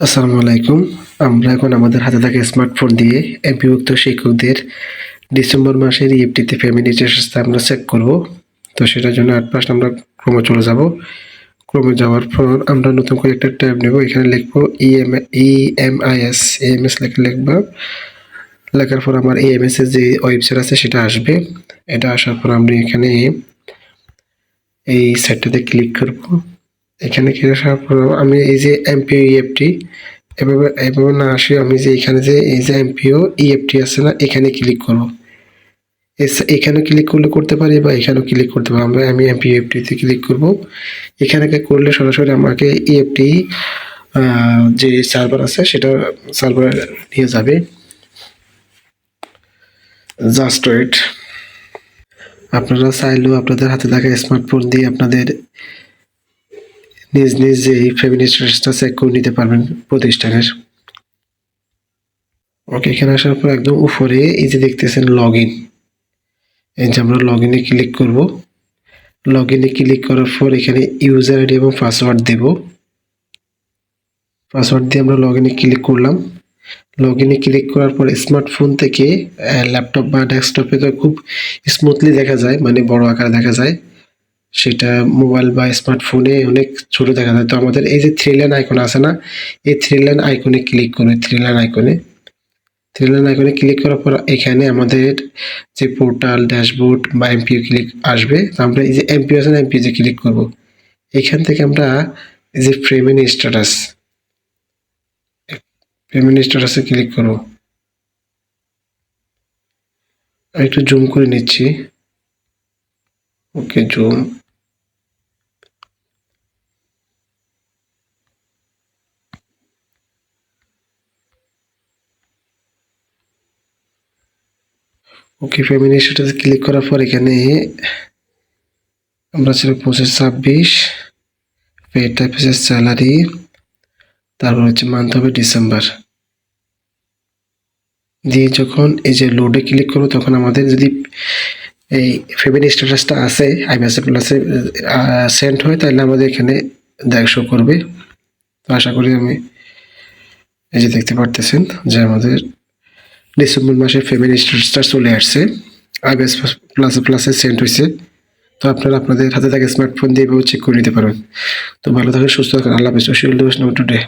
আসসালামু আলাইকুম। আমরা এখন আমাদের হাতে থাকা স্মার্টফোন দিয়ে এমপিভুক্ত শিক্ষকদের ডিসেম্বর মাসের ইএফটিতে ফ্যামিলি টেস্ট আমরা চেক করব। তো সেটার জন্য আট পাঁচ আমরা ক্রমে চলে যাব। ক্রমে যাওয়ার পর আমরা নতুন করে একটা ট্যাব নেব। এখানে লিখব ইএম ইএমআইএস এএমএস লেখা লিখব। লেখার পর আমার এএমএস এর যে ওয়েবসাইট আছে সেটা আসবে। এটা আসার পর আমরা এখানে এই সাইটটাতে ক্লিক করব। এখানে ক্লিক আসার পর আমি এই যে এমপিও ইএফটি এভাবে এভাবে না আসে, আমি যে এখানে যে এই যে এমপিও ইএফটি আছে না, এখানে ক্লিক করব। এখানে ক্লিক করলে করতে পারি বা এখানেও ক্লিক করতে পারি। আমরা আমি এমপি ইএফটিতে ক্লিক করব। এখানে করলে সরাসরি আমাকে E ইএফটি যে সার্ভার আছে, সেটা সার্ভার নিয়ে যাবে। জাস্ট ওয়েট আপনারা চাইলেও আপনাদের হাতে থাকা স্মার্টফোন দিয়ে আপনাদের নিজ নিজ যে ফ্যামিলি স্ট্যাটাসটা চেক করে নিতে পারবেন প্রতিষ্ঠানের। ওকে এখানে আসার পর একদম উপরে এই যে দেখতেছেন লগ ইন এই যে আমরা লগ ইনে ক্লিক করব। লগ ইনে ক্লিক করার পর এখানে ইউজার আইডি এবং পাসওয়ার্ড দেব। পাসওয়ার্ড দিয়ে আমরা লগ ইনে ক্লিক করলাম। লগ ইনে ক্লিক করার পর স্মার্টফোন থেকে ল্যাপটপ বা ডেস্কটপে তো খুব স্মুথলি দেখা যায় মানে বড় আকারে দেখা যায়। সেটা মোবাইল বা স্মার্টফোনে অনেক ছোট দেখা যায়। তো আমাদের এই যে থ্রি লাইন আইকন আছে না, এই থ্রি লাইন আইকনে ক্লিক করবে থ্রি লাইন আইকনে থ্রি লাইন আইকনে ক্লিক করার পর এখানে আমাদের যে পোর্টাল ড্যাশবোর্ড বা এমপিও ক্লিক আসবে। তো আমরা এই যে এমপিও আছে না এমপিওতে ক্লিক করব। এখান থেকে আমরা এই যে পেমেন্ট স্ট্যাটাস পেমেন্ট স্ট্যাটাসে ক্লিক করব। একটু জুম করে নিচ্ছি। ওকে জুম ওকে ফ্যামিলি স্ট্যাটাসে ক্লিক করার পর এখানে আমরা ছিল পঁচিশ ছাব্বিশ পে টাইপ হচ্ছে স্যালারি তারপর হচ্ছে মান্থ হবে ডিসেম্বর দিয়ে যখন এই যে লোডে ক্লিক করব, তখন আমাদের যদি এই ফ্যামিলি স্ট্যাটাসটা আছে আইবিএসএ প্লাসে সেন্ড হয়, তাহলে আমাদের এখানে দেখ শো করবে। তো আশা করি আমি এই যে দেখতে পারতেছেন যে আমাদের ডিসেম্বর মাসে ফ্যামিলি স্টার চলে আসছে। আইবিএস প্লাসে প্লাসে সেন্ড হয়েছে। তো আপনারা আপনাদের হাতে থাকা স্মার্টফোন দিয়ে চেক করে নিতে পারবেন। তো ভালো থাকেন, সুস্থ থাকেন। আল্লাহ হাফিজ। টুডে